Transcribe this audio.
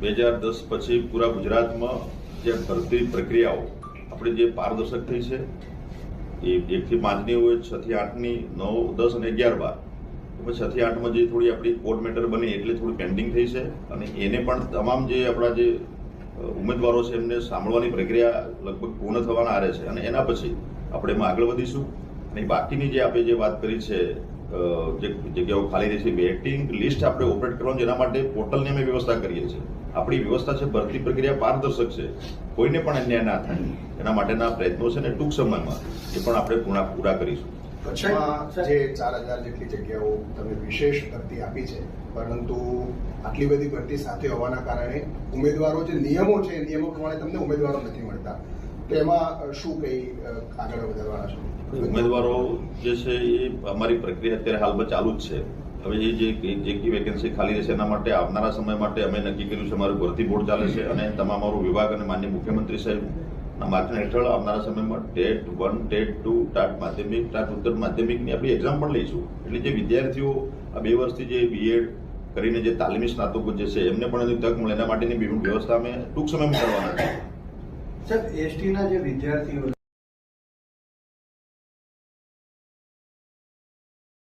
બે હજાર દસ પછી પૂરા ગુજરાતમાં જે ભરતી પ્રક્રિયાઓ, આપણી જે પારદર્શક થઈ છે, એ એકથી પાંચની હોય, છથી આઠની, નવ, દસ અને અગિયાર બાર. એમાં છથી આઠમાં જે થોડી આપણી કોર્ટ મેટર બની એટલે થોડી પેન્ડિંગ થઈ છે અને એને પણ તમામ જે આપણા જે ઉમેદવારો છે એમને સાંભળવાની પ્રક્રિયા લગભગ પૂર્ણ થવાના આરે છે અને એના પછી આપણે એમાં આગળ વધીશું. અને બાકીની જે આપણે જે વાત કરી છે જે જગ્યાઓ ખાલી રહી છે વેટિંગ લિસ્ટ આપણે ઓપરેટ કરવાનું જેના માટે પોર્ટલની અમે વ્યવસ્થા કરીએ છીએ. આપણી વ્યવસ્થા છે ભરતી પ્રક્રિયા પારદર્શક છે. કોઈને પણ અન્યાય ના થાય. એના માટેના પ્રયત્નો છે ને ટૂંક સમયમાં એ પણ આપણે પૂર્ણ પૂરા કરીશું. કચ્છમાં જે ચાર હજાર જેટલી જગ્યાઓ તમે વિશેષ ભરતી આપી છે પરંતુ આટલી બધી ભરતી સાથે હોવાના કારણે ઉમેદવારો જે નિયમો છે એ નિયમો પ્રમાણે તમને ઉમેદવારો નથી મળતા. તો એમાં શું કઈ આગળ વધારવાના છો? ઉમેદવારો જે છે એ અમારી પ્રક્રિયા અત્યારે હાલમાં ચાલુ જ છે. હવે જે જે કી વેકેન્સી ખાલી રહેશે એના માટે આવનારા સમય માટે અમે નક્કી કર્યું છે, અમારું ભરતી બોર્ડ ચાલે છે અને તમામ અમારું વિભાગ અને માન્ય મુખ્યમંત્રી સાહેબના માર્ગદર્શન હેઠળ આવનારા સમયમાં TET one, TET two, TAT માધ્યમિક, ટાટ ઉત્તર માધ્યમિકની આપણી એક્ઝામ પણ લઈશું. એટલે જે વિદ્યાર્થીઓ આ બે વર્ષથી જે બીએડ કરીને જે તાલીમી સ્નાતકો જે છે, એમને પણ એની તક મળે. એના માટેની વ્યવસ્થા અમે ટૂંક સમયમાં કરવાના છે સર એસટીના જે વિદ્યાર્થીઓ